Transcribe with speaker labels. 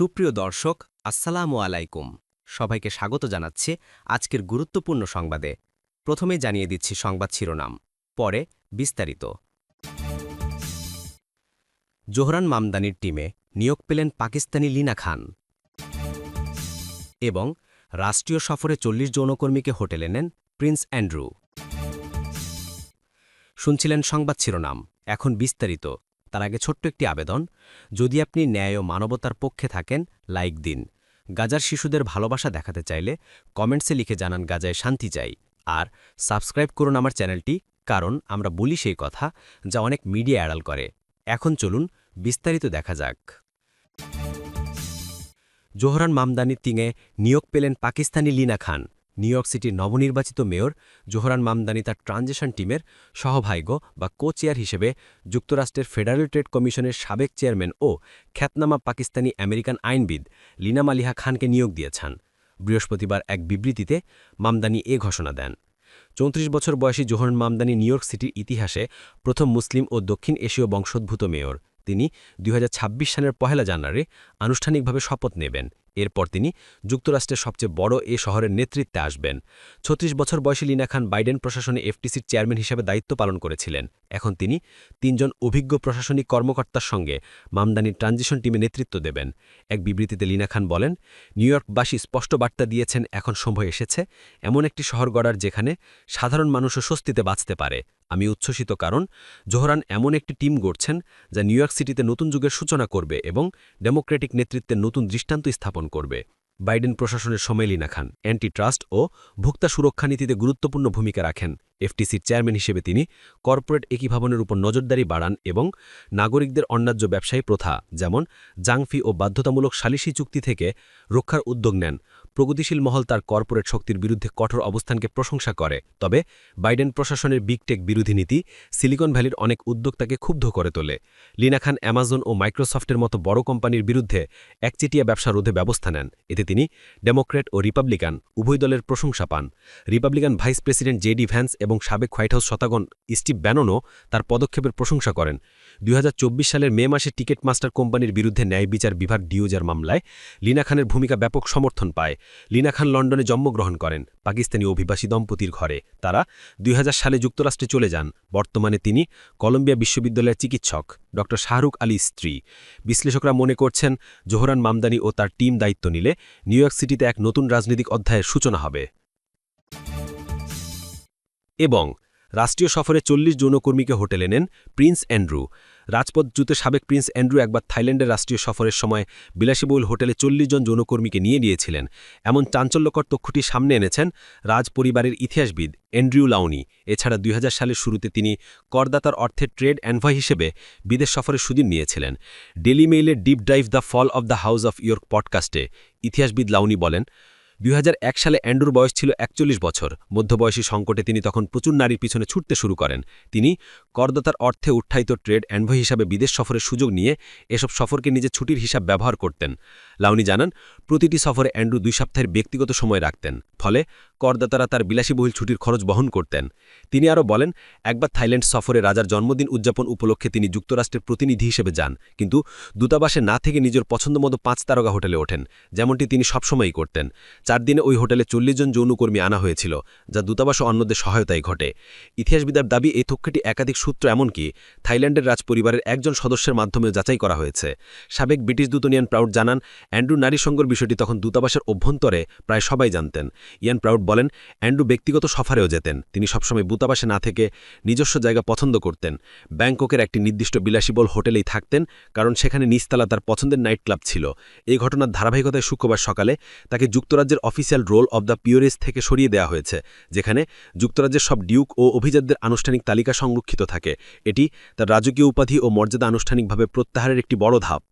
Speaker 1: সুপ্রিয় দর্শক, আসসালামু আলাইকুম। সবাইকে স্বাগত জানাচ্ছি আজকের গুরুত্বপূর্ণ সংবাদে। প্রথমে জানিয়ে দিচ্ছি সংবাদ শিরোনাম, পরে বিস্তারিত। জোহরান মামদানির টিমে নিয়োগ পেলেন পাকিস্তানি লিনা খান। এবং রাষ্ট্রীয় সফরে চল্লিশ যৌনকর্মীকে হোটেলে নেন প্রিন্স অ্যান্ড্রু। শুনছিলেন সংবাদ শিরোনাম, এখন বিস্তারিত। তার আগে ছোট্ট একটি আবেদন। যদি আপনি ন্যায় ও মানবতার পক্ষে থাকেন, লাইক দিন। গাজার শিশুদের ভালোবাসা দেখাতে চাইলে কমেন্টসে লিখে জানান গাজায় শান্তি চাই। আর সাবস্ক্রাইব করুন আমার চ্যানেলটি, কারণ আমরা বলি সেই কথা যা অনেক মিডিয়া অ্যাডাল করে। এখন চলুন বিস্তারিত দেখা যাক। জোহরান মামদানি তিঙে নিয়োগ পেলেন পাকিস্তানি লিনা খান। নিউ ইয়র্ক সিটির নবনির্বাচিত মেয়র জোহরান মামদানি তার ট্রানজেকশন টিমের সহভাগ্য বা কো চেয়ার হিসেবে যুক্তরাষ্ট্রের ফেডারেল ট্রেড কমিশনের সাবেক চেয়ারম্যান ও খ্যাতনামা পাকিস্তানি আমেরিকান আইনবিদ লিনা মালিহা খানকে নিয়োগ দিয়েছেন। বৃহস্পতিবার এক বিবৃতিতে মামদানি এ ঘোষণা দেন। চৌত্রিশ বছর বয়সী জোহরান মামদানি নিউ ইয়র্ক সিটির ইতিহাসে প্রথম মুসলিম ও দক্ষিণ এশীয় বংশোদ্ভূত মেয়র। তিনি দুই হাজার ছাব্বিশ সালের পহেলা জানুয়ারি আনুষ্ঠানিকভাবে শপথ নেবেন। এরপর তিনি যুক্তরাষ্ট্রের সবচেয়ে বড় এ শহরের নেতৃত্বে আসবেন। ছত্রিশ বছর বয়সী লিনা খান বাইডেন প্রশাসনে এফটিসির চেয়ারম্যান হিসেবে দায়িত্ব পালন করেছিলেন। এখন তিনি তিনজন অভিজ্ঞ প্রশাসনিক কর্মকর্তার সঙ্গে মামদানির ট্রানজিশন টিমে নেতৃত্ব দেবেন। এক বিবৃতিতে লিনা খান বলেন নিউইয়র্কবাসী স্পষ্ট বার্তা দিয়েছেন, এখন সময় এসেছে এমন একটি শহর গড়ার যেখানে সাধারণ মানুষও স্বস্তিতে বাঁচতে পারে। আমি উচ্ছ্বসিত কারণ, জোহরান এমন একটি টিম গড়ছেন যা নিউ ইয়র্ক সিটিতে নতুন যুগের সূচনা করবে এবং ডেমোক্রেটিক নেতৃত্বের নতুন দৃষ্টান্ত স্থাপন করবে। বাইডেন প্রশাসনের সমেলিনা খান অ্যান্টি ট্রাস্ট ও ভোক্তা সুরক্ষা নীতিতে গুরুত্বপূর্ণ ভূমিকা রাখেন। এফটিসির চেয়ারম্যান হিসেবে তিনি কর্পোরেট একীভাবনের উপর নজরদারি বাড়ান এবং নাগরিকদের অন্যায্য ব্যবসায়ী প্রথা, যেমন জাংফি ও বাধ্যতামূলক সালিসি চুক্তি থেকে রক্ষার উদ্যোগ নেন। প্রগতিশীল মহল তার কর্পোরেট শক্তির বিরুদ্ধে কঠোর অবস্থানকে প্রশংসা করে। তবে বাইডেন প্রশাসনের বিগটেক বিরোধী নীতি সিলিকন ভ্যালির অনেক উদ্যোক্তাকে ক্ষুব্ধ করে তোলে। লিনা খান অ্যামাজন ও মাইক্রোসফটের মতো বড় কোম্পানির বিরুদ্ধে একচেটিয়া ব্যবসা রোধে ব্যবস্থা নেন। এতে তিনি ডেমোক্রেট ও রিপাবলিকান উভয় দলের প্রশংসা পান। Republican vice president JD Vance এবং সাবেক হোয়াইট হাউস শতাগণ স্টিভ ব্যাননও তার পদক্ষেপের প্রশংসা করেন। দুই হাজার চব্বিশ সালের মে মাসে টিকেট মাস্টার কোম্পানির বিরুদ্ধে ন্যায় বিচার বিভাগ ডিওজার মামলায় লিনা খানের ভূমিকা ব্যাপক সমর্থন পায়। লিনা খান লন্ডনে জন্মগ্রহণ করেন। পাকিস্তানি অভিবাসী দম্পতির ঘরে। তারা দুই হাজার সালে যুক্তরাষ্ট্রে চলে যান। বর্তমানে তিনি কলম্বিয়া বিশ্ববিদ্যালয়ের চিকিৎসক। ড. শাহরুখ আলী স্ত্রী। বিশ্লেষকরা মনে করছেন, জোহরান মামদানি ও তার টিম দায়িত্ব নিলে নিউ সিটিতে এক নতুন রাজনৈতিক অধ্যায়ের সূচনা হবে। এবং রাষ্ট্রীয় সফরে চল্লিশ যৌনকর্মীকে হোটেলে নেন প্রিন্স অ্যান্ড্রু। রাজপথ জুতে সাবেক প্রিন্স অ্যান্ড্রু একবার থাইল্যান্ডের রাষ্ট্রীয় সফরের সময় বিলাসীবহুল হোটেলে চল্লিশ জন যৌনকর্মীকে নিয়ে গিয়েছিলেন। এমন চাঞ্চল্যকর তথ্যটি সামনে এনেছেন রাজ পরিবারের ইতিহাসবিদ অ্যান্ড্রিউ লাউনি। এছাড়া দুই হাজার সালের শুরুতে তিনি করদাতার অর্থে ট্রেড অ্যানভয় হিসেবে বিদেশ সফরের সুদিন নিয়েছিলেন। ডেলি মেইলের deep drive the fall of the house of York পডকাস্টে ইতিহাসবিদ লাউনি বলেন দুই হাজার এক সালে অ্যান্ড্রুর বয়স ছিল একচল্লিশ বছর। মধ্যবয়সী সংকটে তিনি তখন প্রচুর নারীর পিছনে ছুটতে শুরু করেন। তিনি করদাতার অর্থে উত্থায়িত ট্রেড অ্যান্ডভয় হিসাবে বিদেশ সফরের সুযোগ নিয়ে এসব সফরকে নিজের ছুটির হিসাব ব্যবহার করতেন। লাউনি জানান, প্রতিটি সফরে অ্যান্ড্রু দুই সপ্তাহের ব্যক্তিগত সময় রাখতেন। ফলে করদাতারা তার বিলাসীবহুল ছুটির খরচ বহন করতেন। তিনি আরও বলেন, একবার থাইল্যান্ড সফরে রাজার জন্মদিন উদযাপন উপলক্ষে তিনি যুক্তরাষ্ট্রের প্রতিনিধি হিসেবে যান, কিন্তু দূতাবাসে না থেকে নিজের পছন্দমতো পাঁচ তারকা হোটেলে ওঠেন, যেমনটি তিনি সবসময়ই করতেন। চার দিনে ওই হোটেলে চল্লিশ জন যৌনকর্মী আনা হয়েছিল, যা দূতাবাস ও অন্যদের সহায়তায় ঘটে। ইতিহাসবিদার দাবি, এই তথ্যটি একাধিক সূত্র এমনকি থাইল্যান্ডের রাজপরিবারের একজন সদস্যের মাধ্যমে যাচাই করা হয়েছে। সাবেক ব্রিটিশ দূতনিয়ান প্রাউড জানান, অ্যান্ড্রু নারী সঙ্গর বিষয়টি তখন দূতাবাসের অভ্যন্তরে প্রায় সবাই জানতেন। ইয়ান প্রাউড বলেন অ্যান্ড্রু ব্যক্তিগত সফারেও যেতেন। তিনি সবসময় বুতাবাসে না থেকে নিজস্ব জায়গা পছন্দ করতেন। ব্যাংককের একটি নির্দিষ্ট বিলাসীবল হোটেলেই থাকতেন, কারণ সেখানে নিস্তালা তার পছন্দের নাইট ক্লাব ছিল। এই ঘটনার ধারাবাহিকতায় শুক্রবার সকালে তাকে যুক্তরাজ্যের official roll of the peerage থেকে সরিয়ে দেওয়া হয়েছে, যেখানে যুক্তরাজ্যের সব ডিউক ও অভিজাতদের আনুষ্ঠানিক তালিকা সংরক্ষিত থাকে। এটি তার রাজকীয় উপাধি ও মর্যাদা আনুষ্ঠানিকভাবে প্রত্যাহারের একটি বড় ধাপ।